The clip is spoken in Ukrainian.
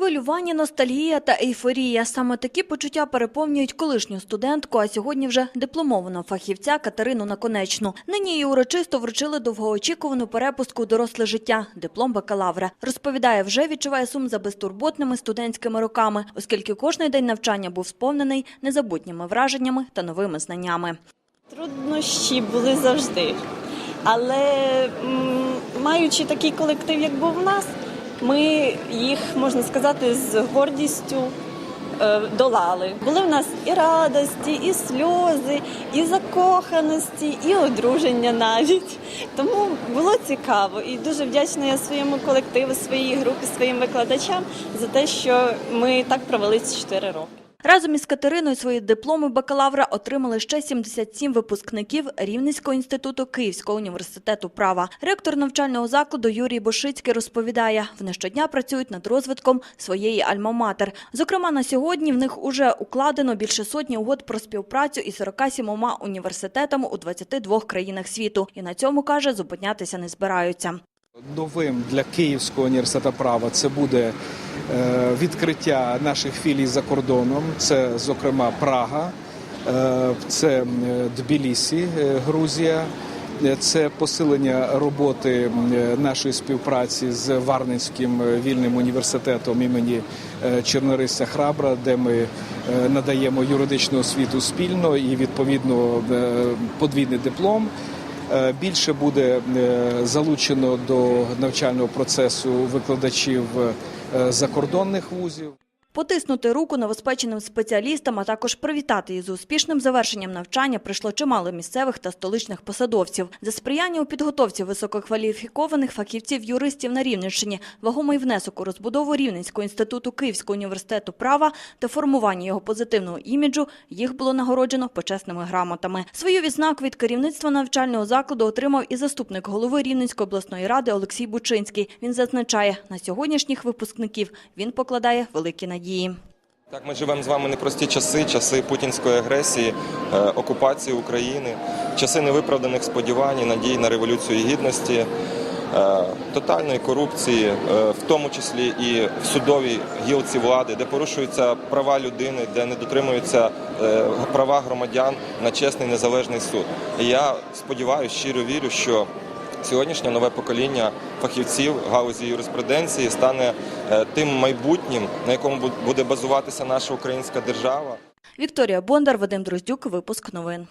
Хвилювання, ностальгія та ейфорія. Саме такі почуття переповнюють колишню студентку, а сьогодні вже дипломованого фахівця Катерину Наконечну. Нині їй урочисто вручили довгоочікувану перепустку у доросле життя – диплом бакалавра. Розповідає, вже відчуває сум за безтурботними студентськими роками, оскільки кожний день навчання був сповнений незабутніми враженнями та новими знаннями. Труднощі були завжди. Але маючи такий колектив, як був у нас, ми їх, можна сказати, з гордістю е, долали. Були в нас і радості, і сльози, і закоханості, і одруження навіть. Тому було цікаво і дуже вдячна я своєму колективу, своїй групі, своїм викладачам за те, що ми так провели ці 4 роки. Разом із Катериною свої дипломи бакалавра отримали ще 77 випускників Рівненського інституту Київського університету права. Ректор навчального закладу Юрій Бошицький розповідає, вони щодня працюють над розвитком своєї альма-матер. Зокрема, на сьогодні в них уже укладено більше сотні угод про співпрацю із 47 університетами у 22 країнах світу. І на цьому, каже, зупинятися не збираються. Новим для Київського університету права це буде е, відкриття наших філій за кордоном. Це, зокрема, Прага, е, це м, Тбілісі, е, Грузія. Е, Це посилення роботи е, нашої співпраці з Варненським е, вільним університетом імені е, Храбра, де ми е, надаємо юридичну освіту спільно і відповідно е, подвійний диплом. Е, Більше буде е, залучено до навчального процесу викладачів е, закордонних вузів. Потиснути руку новоспеченим спеціалістам, а також привітати їх з успішним завершенням навчання прийшло чимало місцевих та столичних посадовців. За сприяння у підготовці висококваліфікованих фахівців-юристів на Рівненщині, вагомий внесок у розбудову Рівненського інституту Київського університету права та формування його позитивного іміджу, їх було нагороджено почесними грамотами. Свою відзнаку від керівництва навчального закладу отримав і заступник голови Рівненської обласної ради Олексій Бучинський. Він зазначає, на сьогоднішніх випускників він покладає великі надії. Так, ми живемо з вами непрості часи, часи путінської агресії, е, окупації України, часи невиправданих сподівань, надій на революцію гідності, е, тотальної корупції, е, в тому числі і в судовій гілці влади, де порушуються права людини, де не дотримуються права громадян на чесний незалежний суд. Я сподіваюся, щиро вірю, що Сьогоднішнє нове покоління фахівців галузі юриспруденції стане е, тим майбутнім, на якому буде базуватися наша українська держава. Вікторія Бондар, Вадим Друздюк, випуск новин.